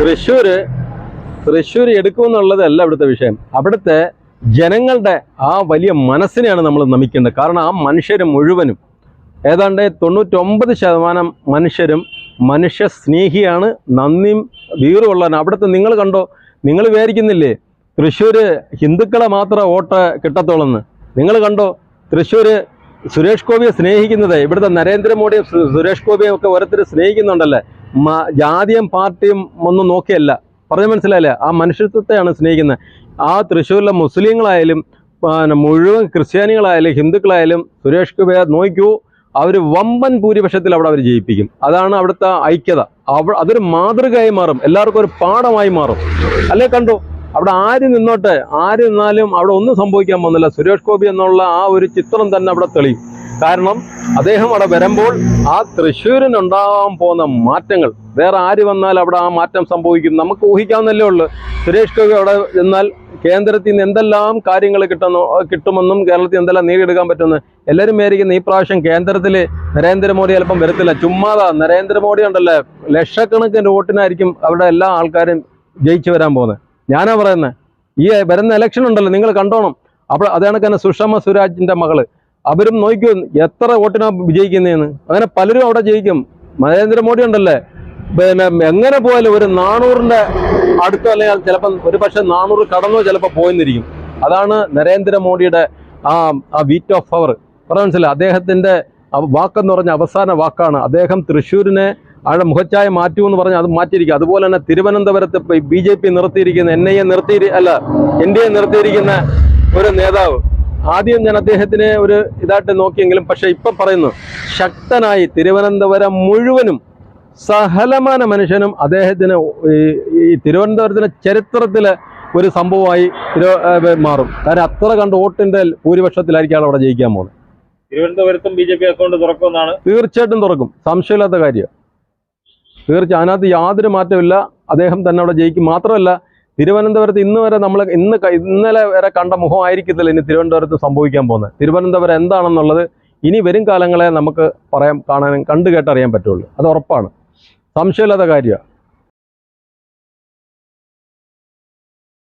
തൃശ്ശൂര് തൃശ്ശൂർ എടുക്കുമെന്നുള്ളതല്ല ഇവിടുത്തെ വിഷയം. അവിടുത്തെ ജനങ്ങളുടെ ആ വലിയ മനസ്സിനെയാണ് നമ്മൾ നമിക്കേണ്ടത്. കാരണം ആ മനുഷ്യർ മുഴുവനും ഏതാണ്ട് തൊണ്ണൂറ്റൊമ്പത് ശതമാനം മനുഷ്യരും മനുഷ്യ സ്നേഹിയാണ് നന്ദിയും വീറുമുള്ളവരാണ്. അവിടുത്തെ നിങ്ങൾ കണ്ടോ? നിങ്ങൾ വിചാരിക്കുന്നില്ലേ? തൃശ്ശൂര് ഹിന്ദുക്കളെ മാത്രം വോട്ട് കിട്ടത്തോളെന്ന് നിങ്ങൾ കണ്ടോ? തൃശ്ശൂര് സുരേഷ് ഗോപിയെ സ്നേഹിക്കുന്നത് ഇവിടുത്തെ നരേന്ദ്രമോദിയും സുരേഷ് ഗോപിയും ഒക്കെ ഓരോരുത്തർ സ്നേഹിക്കുന്നുണ്ടല്ലേ? ജാതിയും പാർട്ടിയും ഒന്നും നോക്കിയല്ല. പറഞ്ഞു മനസ്സിലായില്ലേ? ആ മനുഷ്യത്വത്തെയാണ് സ്നേഹിക്കുന്നത്. ആ തൃശ്ശൂരിലെ മുസ്ലിങ്ങളായാലും മുഴുവൻ ക്രിസ്ത്യാനികളായാലും ഹിന്ദുക്കളായാലും സുരേഷ് ഗോപി നോക്കൂ അവർ വമ്പൻ ഭൂരിപക്ഷത്തിൽ അവിടെ അവർ ജയിപ്പിക്കും. അതാണ് അവിടുത്തെ ഐക്യത. അവ അതൊരു മാതൃകയായി മാറും. എല്ലാവർക്കും ഒരു പാഠമായി മാറും. അല്ലേ കണ്ടു? അവിടെ ആര് നിന്നോട്ടെ? ആര് നിന്നാലും അവിടെ ഒന്നും സംഭവിക്കാൻ പോകുന്നില്ല. സുരേഷ് ഗോപി എന്നുള്ള ആ ഒരു ചിത്രം തന്നെ അവിടെ തെളിയും. കാരണം അദ്ദേഹം അവിടെ വരുമ്പോൾ ആ തൃശ്ശൂരിനുണ്ടാകാൻ പോകുന്ന മാറ്റങ്ങൾ. വേറെ ആര് വന്നാൽ അവിടെ ആ മാറ്റം സംഭവിക്കും. നമുക്ക് ഊഹിക്കാവുന്നല്ലേ ഉള്ളൂ. സുരേഷ് ഗോപി അവിടെ എന്നാൽ കേന്ദ്രത്തിൽ നിന്ന് എന്തെല്ലാം കാര്യങ്ങൾ കിട്ടുന്നു കിട്ടുമെന്നും കേരളത്തിൽ എന്തെല്ലാം നേടിയെടുക്കാൻ പറ്റുമെന്ന് എല്ലാവരും മേരിക്കുന്ന ഈ പ്രാവശ്യം കേന്ദ്രത്തിൽ നരേന്ദ്രമോദി ചിലപ്പം വരത്തില്ല. ചുമ്മാതാ നരേന്ദ്രമോദി ഉണ്ടല്ലേ. ലക്ഷക്കണക്കിന് വോട്ടിനായിരിക്കും അവിടെ എല്ലാ ആൾക്കാരും ജയിച്ചു വരാൻ പോകുന്നത്. ഞാനാ പറയുന്നത് ഈ വരുന്ന ഇലക്ഷൻ ഉണ്ടല്ലോ നിങ്ങൾ കണ്ടോണം. അപ്പോൾ അതേ കണക്ക് തന്നെ സുഷമ സ്വരാജിന്റെ മകൾ. അവരും നോക്കും എത്ര വോട്ടിനാ വിജയിക്കുന്നതെന്ന് അങ്ങനെ പലരും അവിടെ ജയിക്കും. നരേന്ദ്രമോദി ഉണ്ടല്ലേ? പിന്നെ എങ്ങനെ പോയാലും ഒരു നാനൂറിന്റെ അടുത്തോ അല്ലെങ്കിൽ ചിലപ്പം ഒരു പക്ഷെ നാനൂറ് കടന്നോ ചിലപ്പോൾ പോയിന്നിരിക്കും. അതാണ് നരേന്ദ്രമോദിയുടെ ആ ആ വീറ്റ് ഓഫ് പവർ പറഞ്ഞ മനസ്സിലായി? അദ്ദേഹത്തിന്റെ വാക്കെന്ന് പറഞ്ഞ അവസാന വാക്കാണ്. അദ്ദേഹം തൃശ്ശൂരിനെ അയാളുടെ മുഖച്ചായ മാറ്റൂ എന്ന് പറഞ്ഞാൽ അത് മാറ്റിയിരിക്കുക. അതുപോലെ തന്നെ തിരുവനന്തപുരത്ത് ബി ജെ പി നിർത്തിയിരിക്കുന്ന എൻ ഐ എ നിർത്തി അല്ല എൻ ഡി എ നിർത്തിയിരിക്കുന്ന ഒരു നേതാവ്. ആദ്യം ഞാൻ അദ്ദേഹത്തിനെ ഒരു ഇതായിട്ട് നോക്കിയെങ്കിലും പക്ഷെ ഇപ്പം പറയുന്നു ശക്തനായി തിരുവനന്തപുരം മുഴുവനും സഹലമാന മനുഷ്യനും അദ്ദേഹത്തിന് ഈ- തിരുവനന്തപുരത്തിന്റെ ചരിത്രത്തിൽ ഒരു സംഭവമായി മാറും. കാരണം അത്ര കണ്ട് വോട്ടിന്റെ ഭൂരിപക്ഷത്തിലായിരിക്കും അവിടെ ജയിക്കാൻ പോകുന്നത്. തിരുവനന്തപുരത്തും ബി ജെ പി അക്കൗണ്ട് തുറക്കുമെന്നാണ്? തീർച്ചയായിട്ടും തുറക്കും. സംശയമില്ലാത്ത കാര്യം. തീർച്ചയായും അതിനകത്ത് യാതൊരു മാറ്റമില്ല അദ്ദേഹം തന്നെ അവിടെ ജയിക്കും. മാത്രമല്ല തിരുവനന്തപുരത്ത് ഇന്ന് വരെ നമ്മൾ ഇന്ന് ഇന്നലെ വരെ കണ്ട മുഖമായിരിക്കത്തില്ല ഇനി തിരുവനന്തപുരത്ത് സംഭവിക്കാൻ പോകുന്നത്. തിരുവനന്തപുരം എന്താണെന്നുള്ളത് ഇനി വരും കാലങ്ങളെ നമുക്ക് പറയാൻ കാണാനും കണ്ടു കേട്ടറിയാൻ പറ്റുള്ളൂ. അത് ഉറപ്പാണ്. സംശയമില്ലാത്ത കാര്യമാണ്.